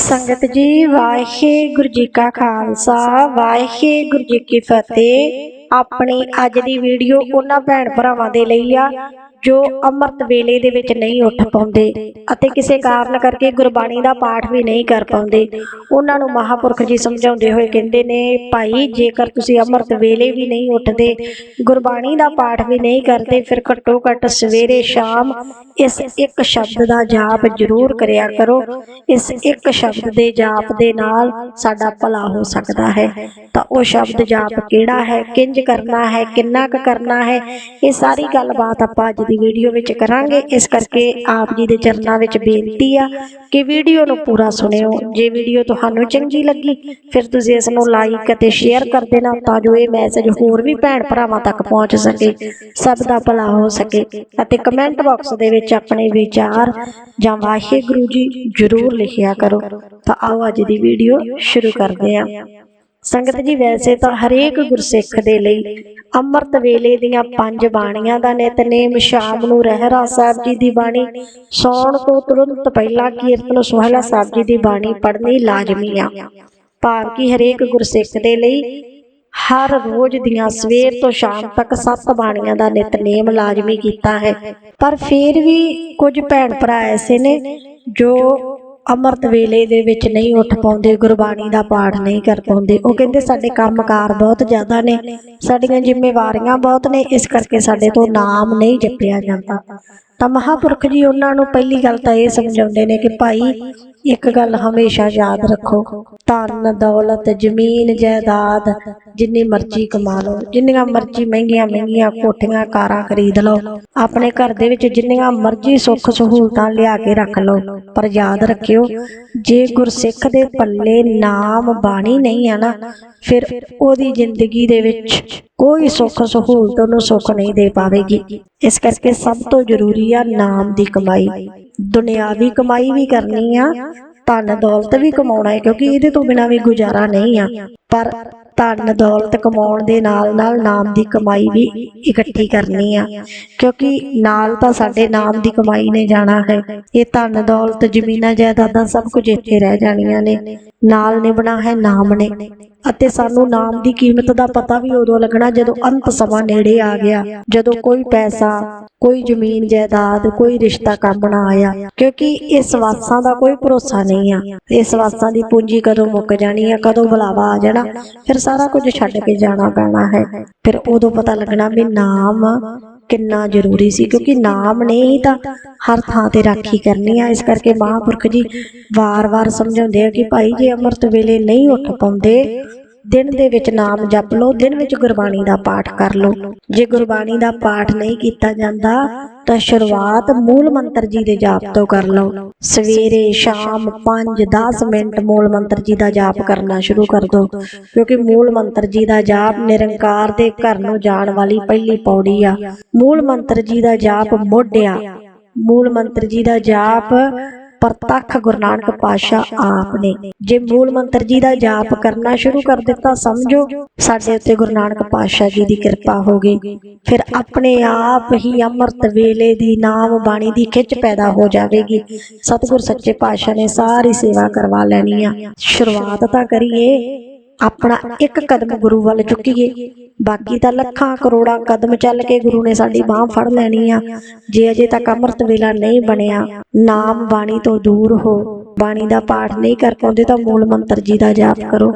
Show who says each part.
Speaker 1: ਸੰਗਤ ਜੀ, ਵਾਹਿਗੁਰੂ ਜੀ ਕਾ ਖਾਲਸਾ, ਵਾਹਿਗੁਰੂ ਜੀ ਕੀ ਫਤਿਹ। ਆਪਣੀ ਅੱਜ ਦੀ ਵੀਡੀਓ ਉਹਨਾਂ ਭੈਣ ਭਰਾਵਾਂ ਦੇ ਲਈ ਆ। ਜੋ ਅੰਮ੍ਰਿਤ ਵੇਲੇ ਦੇ ਵਿੱਚ ਨਹੀਂ ਉੱਠ ਪਾਉਂਦੇ ਅਤੇ ਕਿਸੇ ਕਾਰਨ ਕਰਕੇ ਗੁਰਬਾਣੀ ਦਾ ਪਾਠ ਵੀ ਨਹੀਂ ਕਰ ਪਾਉਂਦੇ, ਉਹਨਾਂ ਨੂੰ ਮਹਾਪੁਰਖ ਜੀ ਸਮਝਾਉਂਦੇ ਹੋਏ ਕਹਿੰਦੇ ਨੇ, ਭਾਈ, ਜੇਕਰ ਤੁਸੀਂ ਅੰਮ੍ਰਿਤ ਵੇਲੇ ਵੀ ਨਹੀਂ ਉੱਠਦੇ, ਗੁਰਬਾਣੀ ਦਾ ਪਾਠ ਵੀ ਨਹੀਂ ਕਰਦੇ, ਫਿਰ ਘੱਟੋ ਘੱਟ ਸਵੇਰੇ ਸ਼ਾਮ ਇਸ ਇੱਕ ਸ਼ਬਦ ਦਾ ਜਾਪ ਜ਼ਰੂਰ ਕਰਿਆ ਕਰੋ। ਇਸ ਇੱਕ ਸ਼ਬਦ ਦੇ ਜਾਪ ਦੇ ਨਾਲ ਸਾਡਾ ਭਲਾ ਹੋ ਸਕਦਾ ਹੈ। ਤਾਂ ਉਹ ਸ਼ਬਦ ਜਾਪ ਕਿਹੜਾ ਹੈ, ਕਿੰਜ ਕਰਨਾ ਹੈ, ਕਿੰਨਾ ਕੁ ਕਰਨਾ ਹੈ, ਇਹ ਸਾਰੀ ਗੱਲਬਾਤ ਆਪਾਂ ਅੱਜ ਦੀ ਵੀਡੀਓ ਵਿੱਚ ਕਰਾਂਗੇ। ਇਸ ਕਰਕੇ ਆਪ ਜੀ ਦੇ ਚਰਨਾਂ ਵਿੱਚ ਬੇਨਤੀ ਆ ਕਿ ਵੀਡੀਓ ਨੂੰ ਪੂਰਾ ਸੁਣਿਓ। ਜੇ ਵੀਡੀਓ ਤੁਹਾਨੂੰ ਚੰਗੀ ਲੱਗੀ, ਫਿਰ ਤੁਸੀਂ ਇਸ ਨੂੰ ਲਾਈਕ ਅਤੇ ਸ਼ੇਅਰ ਕਰ ਦੇਣਾ ਤਾਂ ਜੋ ਇਹ ਮੈਸੇਜ ਹੋਰ ਵੀ ਭੈਣ ਭਰਾਵਾਂ ਤੱਕ ਪਹੁੰਚ ਸਕੇ, ਸਭ ਦਾ ਭਲਾ ਹੋ ਸਕੇ ਅਤੇ ਕਮੈਂਟ ਬਾਕਸ ਦੇ ਵਿੱਚ ਆਪਣੇ ਵਿਚਾਰ ਜਾਂ ਵਾਹਿਗੁਰੂ ਜੀ ਜ਼ਰੂਰ ਲਿਖਿਆ ਕਰੋ। ਤਾਂ ਆਓ ਅੱਜ ਦੀ ਵੀਡੀਓ ਸ਼ੁਰੂ ਕਰਦੇ ਹਾਂ। ਸੰਗਤ ਜੀ, ਵੈਸੇ ਤਾਂ ਹਰੇਕ ਗੁਰਸਿੱਖ ਦੇ ਲਈ ਅੰਮ੍ਰਿਤ ਵੇਲੇ ਦੀਆਂ ਪੰਜ ਬਾਣੀਆਂ ਦਾ ਨਿਤਨੇਮ ਸ਼ਾਮ ਨੂੰ ਰਹਿਰਾ ਸਾਹਿਬ ਜੀ ਦੀ ਬਾਣੀ, ਸੌਣ ਤੋਂ ਤੁਰੰਤ ਪਹਿਲਾਂ ਕੀਰਤਨ ਸੁਹਲਾ ਸਾਹਿਬ ਜੀ ਦੀ ਬਾਣੀ ਪੜ੍ਹਨੀ ਲਾਜ਼ਮੀ ਆ। ਭਾਵ ਕਿ ਹਰੇਕ ਗੁਰਸਿੱਖ ਦੇ ਲਈ ਹਰ ਰੋਜ਼ ਦੀਆਂ ਸਵੇਰ ਤੋਂ ਸ਼ਾਮ ਤੱਕ ਸੱਤ ਬਾਣੀਆਂ ਦਾ ਨਿਤਨੇਮ ਲਾਜ਼ਮੀ ਕੀਤਾ ਹੈ। ਪਰ ਫਿਰ ਵੀ ਕੁਝ ਭੈਣ ਭਰਾ ਐਸੇ ਨੇ ਜੋ ਅੰਮ੍ਰਿਤ ਵੇਲੇ ਦੇ ਵਿੱਚ ਨਹੀਂ ਉੱਠ ਪਾਉਂਦੇ, ਗੁਰਬਾਣੀ ਦਾ ਪਾਠ ਨਹੀਂ ਕਰ ਪਾਉਂਦੇ। ਉਹ ਕਹਿੰਦੇ, ਸਾਡੇ ਕੰਮਕਾਰ ਬਹੁਤ ਜ਼ਿਆਦਾ ਨੇ, ਸਾਡੀਆਂ ਜ਼ਿੰਮੇਵਾਰੀਆਂ ਬਹੁਤ ਨੇ, ਇਸ ਕਰਕੇ ਸਾਡੇ ਤੋਂ ਨਾਮ ਨਹੀਂ ਜਪਿਆ ਜਾਂਦਾ। ਤਾਂ ਮਹਾਪੁਰਖ ਜੀ ਉਹਨਾਂ ਨੂੰ ਪਹਿਲੀ ਗੱਲ ਤਾਂ ਇਹ ਸਮਝਾਉਂਦੇ ਨੇ ਕਿ ਭਾਈ ਇੱਕ ਗੱਲ ਹਮੇਸ਼ਾ ਯਾਦ ਰੱਖੋ, ਧਨ, ਦੌਲਤ, ਜ਼ਮੀਨ, ਜਾਇਦਾਦ, ਜਿੰਨੀ ਮਰਜ਼ੀ ਕਮਾ ਲਓ, ਜਿੰਨੀਆਂ ਮਰਜ਼ੀ ਮਹਿੰਗੀਆਂ ਮਹਿੰਗੀਆਂ ਕੋਠੀਆਂ, ਕਾਰਾਂ ਖਰੀਦ ਲਓ, ਆਪਣੇ ਘਰ ਦੇ ਵਿੱਚ ਜਿੰਨੀਆਂ ਮਰਜ਼ੀ ਸੁੱਖ ਸਹੂਲਤਾਂ ਲਿਆ ਕੇ ਰੱਖ ਲਓ, ਪਰ ਯਾਦ ਰੱਖਿਓ, ਜੇ ਗੁਰਸਿੱਖ ਦੇ ਪੱਲੇ ਨਾਮ ਬਾਣੀ ਨਹੀਂ ਆ ਨਾ, ਫਿਰ ਉਹਦੀ ਜ਼ਿੰਦਗੀ ਦੇ ਵਿੱਚ ਕੋਈ ਸੁੱਖ ਸਹੂਲਤ ਉਹਨੂੰ ਸੁੱਖ ਨਹੀਂ ਦੇ ਪਾਵੇਗੀ। ਇਸ ਕਰਕੇ ਸਭ ਤੋਂ ਜ਼ਰੂਰੀ ਆ ਨਾਮ ਦੀ ਕਮਾਈ। ਦੁਨਿਆਵੀ ਕਮਾਈ ਵੀ ਕਰਨੀ ਆ, ਧਨ ਦੌਲਤ ਵੀ ਕਮਾਉਣਾ ਹੈ, ਕਿਉਂਕਿ ਇਹਦੇ ਤੋਂ ਬਿਨਾ ਵੀ ਗੁਜ਼ਾਰਾ ਨਹੀਂ ਆ। ਪਰ ਧਨ ਦੌਲਤ ਕਮਾਉਣ ਦੇ ਨਾਲ ਨਾਲ ਨਾਮ ਦੀ ਕਮਾਈ ਵੀ ਇਕੱਠੀ ਕਰਨੀ ਆ। ਕਿਉਂਕਿ ਨਾਲ ਤਾਂ ਸਾਡੇ ਨਾਮ ਦੀ ਕਮਾਈ ਨੇ ਜਾਣਾ ਹੈ। ਇਹ ਧਨ ਦੌਲਤ, ਜ਼ਮੀਨਾਂ, ਜਾਇਦਾਦਾਂ ਸਭ ਕੁਝ ਇੱਥੇ ਰਹਿ ਜਾਣੀਆਂ ਨੇ। ਨਾਲ ਨਿਭਣਾ ਹੈ ਨਾਮ ਨੇ। ਅਤੇ ਸਾਨੂੰ ਨਾਮ ਦੀ ਕੀਮਤ ਦਾ ਪਤਾ ਵੀ ਉਦੋਂ ਲੱਗਣਾ ਜਦੋਂ ਅੰਤ ਸਮਾਂ ਨੇੜੇ ਆ ਗਿਆ, ਜਦੋਂ ਕੋਈ ਪੈਸਾ ਕੋਈ ਜ਼ਮੀਨ ਜਾਇਦਾਦ, ਕੋਈ ਰਿਸ਼ਤਾ ਕੰਮ ਨਾ ਆਇਆ, ਕਿਉਂਕਿ ਇਸ ਵਾਸਾਂ ਦਾ ਕੋਈ ਭਰੋਸਾ ਨਹੀਂ ਆ। ਇਸ ਵਾਸਾਂ ਦੀ ਪੂੰਜੀ ਕਦੋਂ ਮੁੱਕ ਜਾਣੀ ਆ, ਕਦੋਂ ਬੁਲਾਵਾ ਆ ਜਾਣਾ, ਫਿਰ ਸਾਰਾ ਕੁਝ ਛੱਡ ਕੇ ਜਾਣਾ ਪੈਣਾ ਹੈ। ਫਿਰ ਉਦੋਂ ਪਤਾ ਲੱਗਣਾ ਵੀ ਨਾਮ ਕਿੰਨਾ ਜ਼ਰੂਰੀ ਸੀ, ਕਿਉਂਕਿ ਨਾਮ ਨੇ ਹੀ ਤਾਂ ਹਰ ਥਾਂ ਤੇ ਰਾਖੀ ਕਰਨੀ ਆ। ਇਸ ਕਰਕੇ ਮਹਾਂਪੁਰਖ ਜੀ ਵਾਰ-ਵਾਰ ਸਮਝਾਉਂਦੇ ਆ ਕਿ ਭਾਈ ਜੇ ਅੰਮ੍ਰਿਤ ਵੇਲੇ ਨਹੀਂ ਉੱਠ ਪਾਉਂਦੇ। ਦਿਨ ਦੇ ਵਿੱਚ ਨਾਮ ਜਪ ਲਓ, ਦਿਨ ਵਿੱਚ ਗੁਰਬਾਣੀ ਦਾ ਪਾਠ ਕਰ ਲਓ। ਜੇ ਗੁਰਬਾਣੀ ਦਾ ਪਾਠ ਨਹੀਂ ਕੀਤਾ ਜਾਂਦਾ, ਤਾਂ ਸ਼ੁਰੂਆਤ ਮੂਲ ਮੰਤਰ ਜੀ ਦੇ ਜਾਪ ਤੋਂ ਕਰ ਲਓ। ਸਵੇਰੇ ਸ਼ਾਮ 5-10 ਮਿੰਟ ਮੂਲ ਮੰਤਰ ਜੀ ਦਾ ਜਾਪ ਕਰਨਾ ਸ਼ੁਰੂ ਕਰ ਦਿਓ ਕਿਉਂਕਿ ਮੂਲ ਮੰਤਰ ਜੀ ਦਾ ਜਾਪ ਨਿਰੰਕਾਰ ਦੇ ਘਰ ਨੂੰ ਜਾਣ ਵਾਲੀ ਪਹਿਲੀ ਪੌੜੀ ਆ। ਮੂਲ ਮੰਤਰ ਜੀ ਦਾ ਜਾਪ ਮੋਢਿਆ, ਮੂਲ ਮੰਤਰ ਜੀ ਦਾ ਜਾਪ ਪ੍ਰਤੱਖ ਗੁਰੂ ਨਾਨਕ ਪਾਤਸ਼ਾਹ ਆਪ ਨੇ ਜੇ ਮੂਲ ਮੰਤਰ ਜੀ ਦਾ ਜਾਪ ਕਰਨਾ ਸ਼ੁਰੂ ਕਰ ਦਿੱਤਾ, ਸਮਝੋ, ਸਾਡੇ ਉੱਤੇ ਗੁਰੂ ਨਾਨਕ ਪਾਤਸ਼ਾਹ ਜੀ ਦੀ ਕਿਰਪਾ ਹੋ ਗਈ। ਫਿਰ ਆਪਣੇ ਆਪ ਹੀ ਅੰਮ੍ਰਿਤ ਵੇਲੇ ਦੀ ਨਾਮ ਬਾਣੀ ਦੀ ਖਿੱਚ ਪੈਦਾ ਹੋ ਜਾਵੇਗੀ। ਸਤਿਗੁਰ ਸੱਚੇ ਪਾਤਸ਼ਾਹ ਨੇ ਸਾਰੀ ਸੇਵਾ ਕਰਵਾ ਲੈਣੀ ਆ। ਸ਼ੁਰੂਆਤ ਤਾਂ ਕਰੀਏ, ਆਪਣਾ ਇੱਕ ਕਦਮ ਗੁਰੂ ਵੱਲ ਚੁੱਕੀਏ। ਬਾਕੀ ਤਾਂ ਲੱਖਾਂ ਕਰੋੜਾਂ ਕਦਮ ਚੱਲ ਕੇ ਗੁਰੂ ਨੇ ਸਾਡੀ ਬਾਹ ਫੜ ਲੈਣੀ ਆ। ਜੇ ਅਜੇ ਤੱਕ ਅੰਮ੍ਰਿਤ ਵੇਲਾ ਨਹੀਂ ਬਣਿਆ, ਨਾਮ ਬਾਣੀ ਤੋਂ ਦੂਰ ਹੋ। ਬਾਣੀ ਦਾ ਪਾਠ ਨਹੀਂ ਕਰ ਪਾਉਂਦੇ ਤਾਂ ਮੂਲ ਮੰਤਰ ਜੀ ਦਾ ਜਾਪ ਕਰੋ।